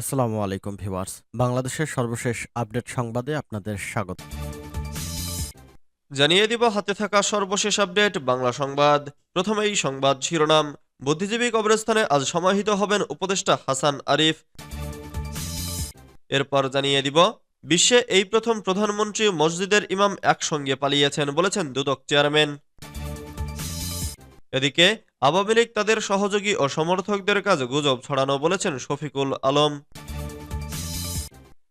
আসসালামু আলাইকুম ভিউয়ার্স। বাংলাদেশের সর্বশেষ আপডেট সংবাদে আপনাদের স্বাগত। জানিয়ে দিব, হাতে থাকা সর্বশেষ আপডেট, বাংলা সংবাদ। প্রথমেই সংবাদ শিরোনাম। বুদ্ধিজীবী কবরস্থানে আজ সমাহিত হবেন উপদেষ্টা হাসান আরিফ। এরপর জানিয়ে দিব, বিশ্বে এই প্রথম প্রধানমন্ত্রী মসজিদের ইমাম একসঙ্গে পালিয়েছেন বলেছেন দুদক চেয়ারম্যান। এদিকে আওয়ামী লীগ তাদের সহযোগী ও সমর্থকদের কাজ গুজব ছড়ানো বলেছেন শফিকুল আলম।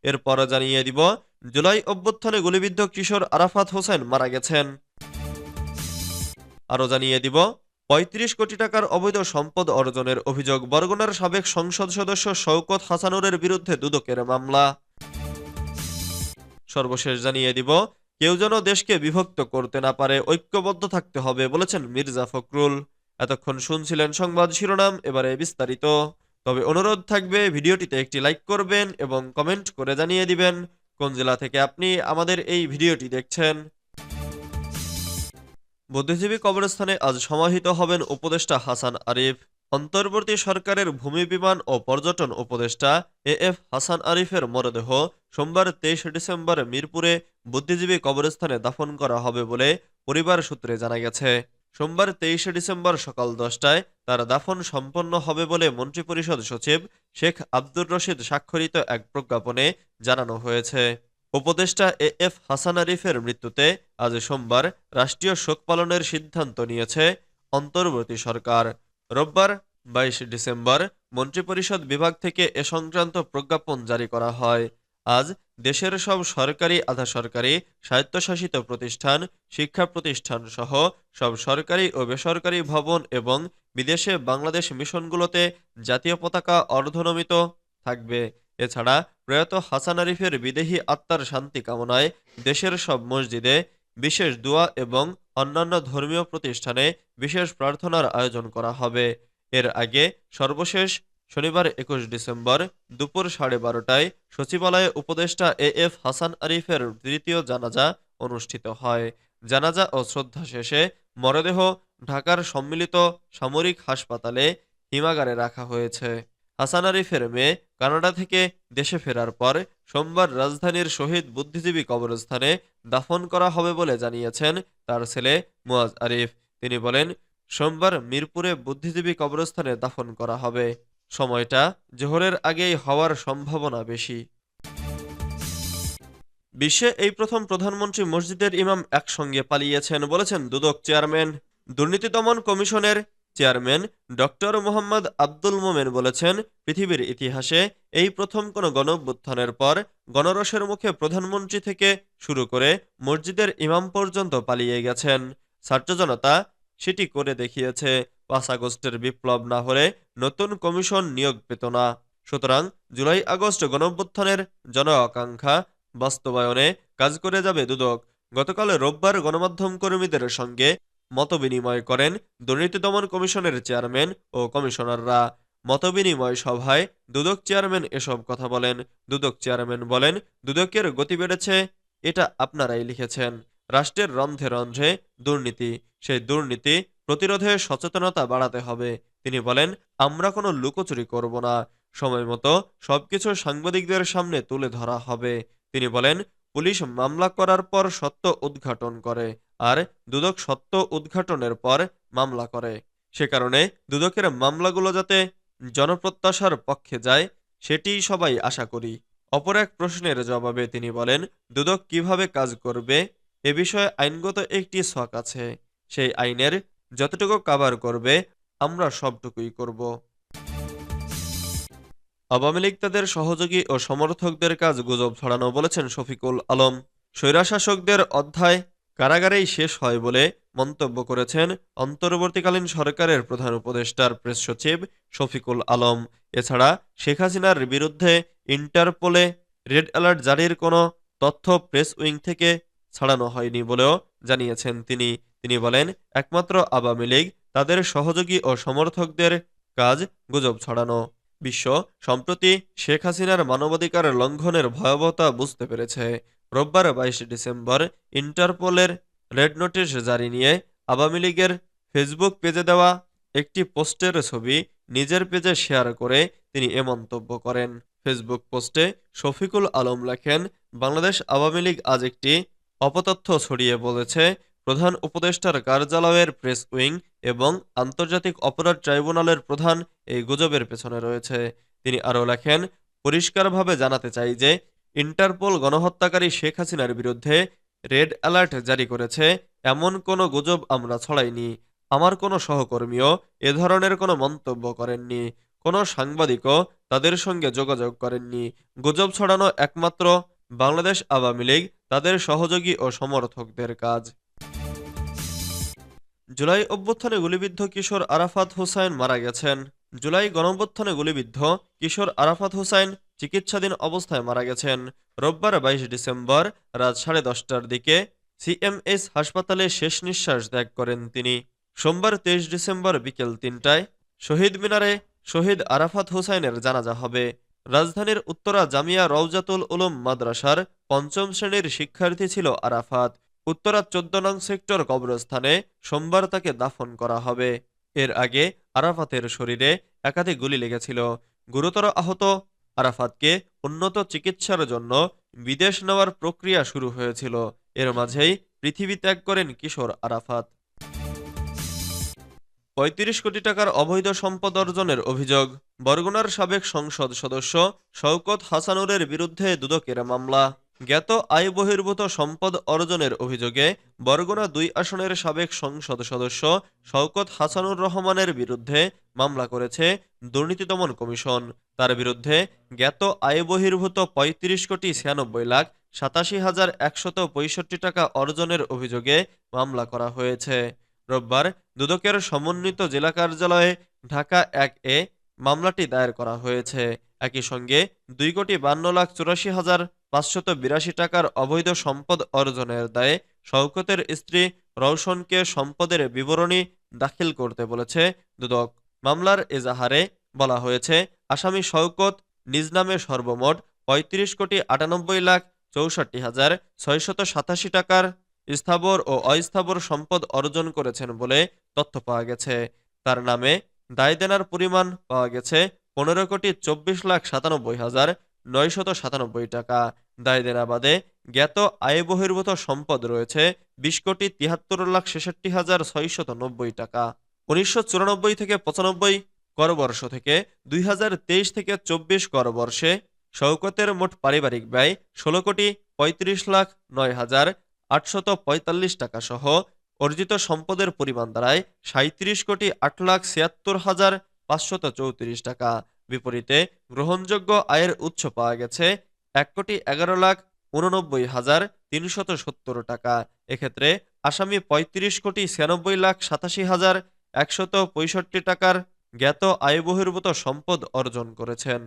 এরপর জানিয়ে দিব, জুলাই অভ্যুত্থানে গুলিবিদ্ধ কিশোর আরাফাত হোসেন মারা গেছেন। আরও জানিয়ে দিব, পঁয়ত্রিশ কোটি টাকার অবৈধ সম্পদ অর্জনের অভিযোগ বরগুনার সাবেক সংসদ সদস্য শওকত হাসানুরের বিরুদ্ধে দুদকের মামলা। সর্বশেষ জানিয়ে দিব, কেউ যেন দেশকে বিভক্ত করতে না পারে, ঐক্যবদ্ধ থাকতে হবে বলেছেন মির্জা ফখরুল। এতক্ষণ শুনছিলেন সংবাদ শিরোনাম, এবারে বিস্তারিত। তবে অনুরোধ থাকবে, ভিডিওটিতে একটি লাইক করবেন এবং কমেন্ট করে জানিয়ে দিবেন কোন জেলা থেকে আপনি আমাদের এই ভিডিওটি দেখছেন। বুদ্ধিজীবী কবরস্থানে আজ সমাহিত হবেন উপদেষ্টা হাসান আরিফ। অন্তর্বর্তী সরকারের ভূমি বিমান ও পর্যটন উপদেষ্টা এ এফ হাসান আরিফের মরদেহ সোমবার তেইশে ডিসেম্বর মিরপুরে বুদ্ধিজীবী কবরস্থানে দাফন করা হবে বলে পরিবার সূত্রে জানা গেছে। সোমবার তেইশে ডিসেম্বর সকাল দশটায় তার দাফন সম্পন্ন হবে বলে মন্ত্রিপরিষদ সচিব শেখ আব্দুর রশিদ স্বাক্ষরিত এক প্রজ্ঞাপনে জানানো হয়েছে। উপদেষ্টা এ এফ হাসান আরিফের মৃত্যুতে আজ সোমবার রাষ্ট্রীয় শোক পালনের সিদ্ধান্ত নিয়েছে অন্তর্বর্তী সরকার। রোববার বাইশ ডিসেম্বর মন্ত্রিপরিষদ বিভাগ থেকে এ সংক্রান্ত প্রজ্ঞাপন জারি করা হয়। আজ দেশের সব সরকারি আধা সরকারি স্বায়ত্তশাসিত প্রতিষ্ঠান, শিক্ষা প্রতিষ্ঠান সহ সব সরকারি ও বেসরকারি ভবন এবং বিদেশে বাংলাদেশ মিশনগুলোতে জাতীয় পতাকা অর্ধনমিত থাকবে। এছাড়া প্রয়াত হাসান আরিফের বিদেহী আত্মার শান্তি কামনায় দেশের সব মসজিদে বিশেষ দোয়া এবং অন্যান্য ধর্মীয় প্রতিষ্ঠানে বিশেষ প্রার্থনার আয়োজন করা হবে। এর আগে সর্বশেষ শনিবার একুশ ডিসেম্বর দুপুর সাড়ে বারোটায় সচিবালয়ে উপদেষ্টা এ এফ হাসান আরিফের তৃতীয় জানাজা অনুষ্ঠিত হয়। জানাজা ও শ্রদ্ধা শেষে মরদেহ ঢাকার সম্মিলিত সামরিক হাসপাতালে হিমাগারে রাখা হয়েছে। হাসান আরিফের মেয়ে কানাডা থেকে দেশে ফেরার পর সোমবার রাজধানীর শহীদ বুদ্ধিজীবী কবরস্থানে দাফন করা হবে বলে জানিয়েছেন তার ছেলে মুয়াজ আরিফ। তিনি বলেন, সোমবার মিরপুরে বুদ্ধিজীবী কবরস্থানে দাফন করা হবে। সময়টা জোহরের আগেই হওয়ার সম্ভাবনা বেশি। বিশ্বে এই প্রথম প্রধানমন্ত্রী মসজিদের ইমাম একসঙ্গে পালিয়েছেন বলেছেন দুদক চেয়ারম্যান, দুর্নীতি দমন কমিশনের চেয়ারম্যান ডক্টর মোহাম্মদ আব্দুল মোমেন বলেছেন, পৃথিবীর ইতিহাসে এই প্রথম কোনো গণঅভ্যুত্থানের পর গণরসের মুখে প্রধানমন্ত্রী থেকে শুরু করে মসজিদের ইমাম পর্যন্ত পালিয়ে গেছেন। ছাত্র জনতা সেটি করে দেখিয়েছে। পাঁচ আগস্টের বিপ্লব না হলে নতুন কমিশন নিয়োগ পেত না। সুতরাং জুলাই আগস্ট গণঅভ্যুত্থানের জন আকাঙ্ক্ষা বাস্তবায়নে কাজ করে যাবে দুদক। গতকাল রোববার গণমাধ্যম কর্মীদের সঙ্গে মতবিনিময় করেন দুর্নীতি দমন কমিশনের চেয়ারম্যান ও কমিশনাররা। মতবিনিময় সভায় দুদক চেয়ারম্যান এসব কথা বলেন। দুদক চেয়ারম্যান বলেন, দুদকের গতি বেড়েছে, এটা আপনারাই লিখেছেন। রাষ্ট্রের রন্ধ্রে রন্ধ্রে দুর্নীতি, সেই দুর্নীতি প্রতিরোধে সচেতনতা বাড়াতে হবে। তিনি বলেন, আমরা কোনো লুকোচুরি করব না। সময় মতো সবকিছু সাংবাদিকদের সামনে তুলে ধরা হবে। তিনি বলেন, পুলিশ মামলা করার পর সত্য উদ্ঘাটন করে আর দুদক সত্য উদ্ঘাটনের পর মামলা করে। সে কারণে দুদকের মামলাগুলো যাতে জনপ্রত্যাশার পক্ষে যায় সেটিই সবাই আশা করি। অপর এক প্রশ্নের জবাবে তিনি বলেন, দুদক কীভাবে কাজ করবে? এ বিষয়ে আইনগত একটি ছক আছে। সেই আইনের যতটুকু কাভার করবে, আমরা সবটুকুই করব। আওয়ামী লীগ তাদের সহযোগী ও সমর্থকদের কাজ গুজব ছড়ানো বলেছেন শফিকুল আলম। স্বৈরাশাসকদের অধ্যায় কারাগারেই শেষ হয় বলে মন্তব্য করেছেন অন্তর্বর্তীকালীন সরকারের প্রধান উপদেষ্টার প্রেস সচিব শফিকুল আলম। এছাড়া শেখ হাসিনার বিরুদ্ধে ইন্টারপোলে রেড অ্যালার্ট জারির কোনো তথ্য প্রেস উইং থেকে ছাড়ানো হয়নি বলেও জানিয়েছেন তিনি। তিনি বলেন, একমাত্র আওয়ামী লীগ তাদের সহযোগী ও সমর্থকদের কাজ গুজব ছড়ানো। বিশ্ব, সম্প্রতি শেখ হাসিনার মানবাধিকার লঙ্ঘনের ভয়াবহতা বুঝতে পেরেছে। রোববার বাইশ ডিসেম্বর ইন্টারপোলের রেড নোটিশ জারি নিয়ে আওয়ামী লীগের ফেসবুক পেজে দেওয়া একটি পোস্টের ছবি নিজের পেজে শেয়ার করে তিনি এ মন্তব্য করেন। ফেসবুক পোস্টে শফিকুল আলম লেখেন, বাংলাদেশ আওয়ামী লীগ আজ একটি অপতথ্য ছড়িয়ে বলেছে প্রধান উপদেষ্টার কার্যালয়ের প্রেস উইং এবং আন্তর্জাতিক অপরাধ ট্রাইব্যুনালের প্রধান এই গুজবের পেছনে রয়েছে। তিনি আরও লেখেন, পরিষ্কারভাবে জানাতে চাই যে ইন্টারপোল গণহত্যাকারী শেখ হাসিনার বিরুদ্ধে রেড অ্যালার্ট জারি করেছে, এমন কোনো গুজব আমরা ছড়াইনি। আমার কোনো সহকর্মীও এ ধরনের কোনো মন্তব্য করেননি, কোনো সাংবাদিকও তাদের সঙ্গে যোগাযোগ করেননি। গুজব ছড়ানো একমাত্র বাংলাদেশ আওয়ামী লীগ, তাদের সহযোগী ও সমর্থকদের কাজ। জুলাই অভ্যুত্থানে গুলিবিদ্ধ কিশোর আরাফাত হুসাইন মারা গেছেন। জুলাই গণঅভ্যুত্থানে গুলিবিদ্ধ কিশোর আরাফাত হুসাইন চিকিৎসাধীন অবস্থায় মারা গেছেন। রোববার বাইশ ডিসেম্বর রাত সাড়ে দশটার দিকে সিএমএস হাসপাতালে শেষ নিঃশ্বাস ত্যাগ করেন তিনি। সোমবার তেইশ ডিসেম্বর বিকেল তিনটায় শহীদ মিনারে শহীদ আরাফাত হুসাইনের জানাজা হবে। রাজধানীর উত্তরা জামিয়া রওজাতুল উলুম মাদ্রাসার পঞ্চম শ্রেণির শিক্ষার্থী ছিল আরাফাত। উত্তরা চোদ্দ নং সেক্টর কবরস্থানে সোমবার তাকে দাফন করা হবে। এর আগে আরাফাতের শরীরে একাধিক গুলি লেগেছিল। গুরুতর আহত আরাফাতকে উন্নত চিকিৎসার জন্য বিদেশ নেওয়ার প্রক্রিয়া শুরু হয়েছিল। এর মাঝেই পৃথিবী ত্যাগ করেন কিশোর আরাফাত। পঁয়ত্রিশ কোটি টাকার অবৈধ সম্পদ অর্জনের অভিযোগ, বরগুনার সাবেক সংসদ সদস্য শওকত হাসানুরের বিরুদ্ধে দুদকের মামলা। জ্ঞাত আয় বহির্ভূত সম্পদ অর্জনের অভিযোগে বরগুনা দুই আসনের সাবেক সংসদ সদস্য শওকত হাসানুর রহমানের বিরুদ্ধে মামলা করেছে দুর্নীতি দমন কমিশন। তার বিরুদ্ধে জ্ঞাত আয় বহির্ভূত পঁয়ত্রিশ কোটি ছিয়ানব্বই লাখ সাতাশি হাজার একশত পঁয়ষট্টি টাকা অর্জনের অভিযোগে মামলা করা হয়েছে। রোববার দুদকের সমন্বিত জেলা কার্যালয়ে ঢাকা এক এ মামলাটি দায়ের করা হয়েছে। একই সঙ্গে দুই কোটি বান্ন লাখ চুরাশি হাজার পাঁচশত বিরাশি টাকার অবৈধ সম্পদ অর্জনের দায়ে শওকতের স্ত্রী রওশনকে সম্পদের বিবরণী দাখিল করতে বলেছে দুদক। মামলার এজাহারে বলা হয়েছে, আসামি শওকত নিজ নামে সর্বমোট পঁয়ত্রিশ কোটি আটানব্বই লাখ চৌষট্টি হাজার ছয়শত সাতাশি টাকার স্থাবর ও অস্থাবর সম্পদ অর্জন করেছেন বলে তথ্য পাওয়া গেছে। তার নামে দায় দেনার পরিমাণ পাওয়া গেছে পনেরো কোটি চব্বিশ লাখ সাতানব্বই হাজার নয়শত সাতানব্বই টাকা। দায় দেনা বাদে জ্ঞাত আয় বহির্ভূত সম্পদ রয়েছে বিশ কোটি তিয়াত্তর লাখ ছেষট্টি হাজার ছয়শত নব্বই টাকা। উনিশশো চুরানব্বই থেকে পঁচানব্বই করবর্ষ থেকে দুই হাজার তেইশ থেকে চব্বিশ করবর্ষে শওকতের মোট পারিবারিক ব্যয় ষোলো কোটি পঁয়ত্রিশ লাখ নয় হাজার আটশত পঁয়তাল্লিশ টাকা সহ অর্জিত সম্পদের পরিমাণ দাঁড়ায় সাঁত্রিশ কোটি আট লাখ ছিয়াত্তর হাজার পাঁচশত চৌত্রিশ টাকা। বিপরীতে গ্রহণযোগ্য আয়ের উৎস পাওয়া গেছে এক কোটি এগারো লাখ উননব্বই হাজার তিনশত সত্তর টাকা। এক্ষেত্রে আসামি পঁয়ত্রিশ কোটি ছিয়ানব্বই লাখ সাতাশি হাজার একশত পঁয়ষট্টি টাকার জ্ঞাত আয় বহির্ভূত সম্পদ অর্জন করেছেন।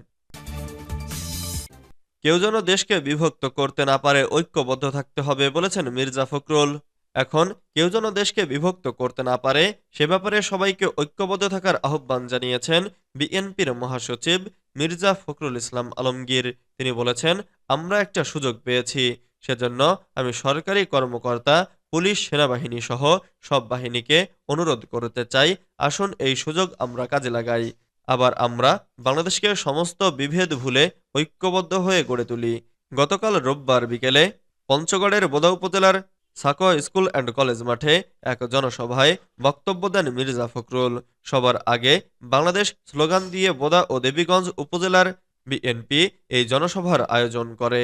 কেউ যেন দেশকে বিভক্ত করতে না পারে, ঐক্যবদ্ধ থাকতে হবে বলেছেন মির্জা ফখরুল। এখন কেউ যেন দেশকে বিভক্ত করতে না পারে, সে ব্যাপারে সবাইকে ঐক্যবদ্ধ থাকার আহ্বান জানিয়েছেন বিএনপির মহাসচিব মির্জা ফখরুল ইসলাম আলমগীর। তিনি বলেছেন, আমরা একটা সুযোগ পেয়েছি। সেজন্য আমি সরকারি কর্মকর্তা, পুলিশ, সেনাবাহিনী সহ সব বাহিনীকে অনুরোধ করতে চাই, আসুন এই সুযোগ আমরা কাজে লাগাই। আবার আমরা বাংলাদেশকে সমস্ত বিভেদ ভুলে ঐক্যবদ্ধ হয়ে গড়ে তুলি। গতকাল রোববার বিকেলে পঞ্চগড়ের বোদা উপজেলার সাকোয়া স্কুল অ্যান্ড কলেজ মাঠে এক জনসভায় বক্তব্য দেন মির্জা ফখরুল। সবার আগে বাংলাদেশ স্লোগান দিয়ে বোদা ও দেবীগঞ্জ উপজেলার বিএনপি এই জনসভার আয়োজন করে।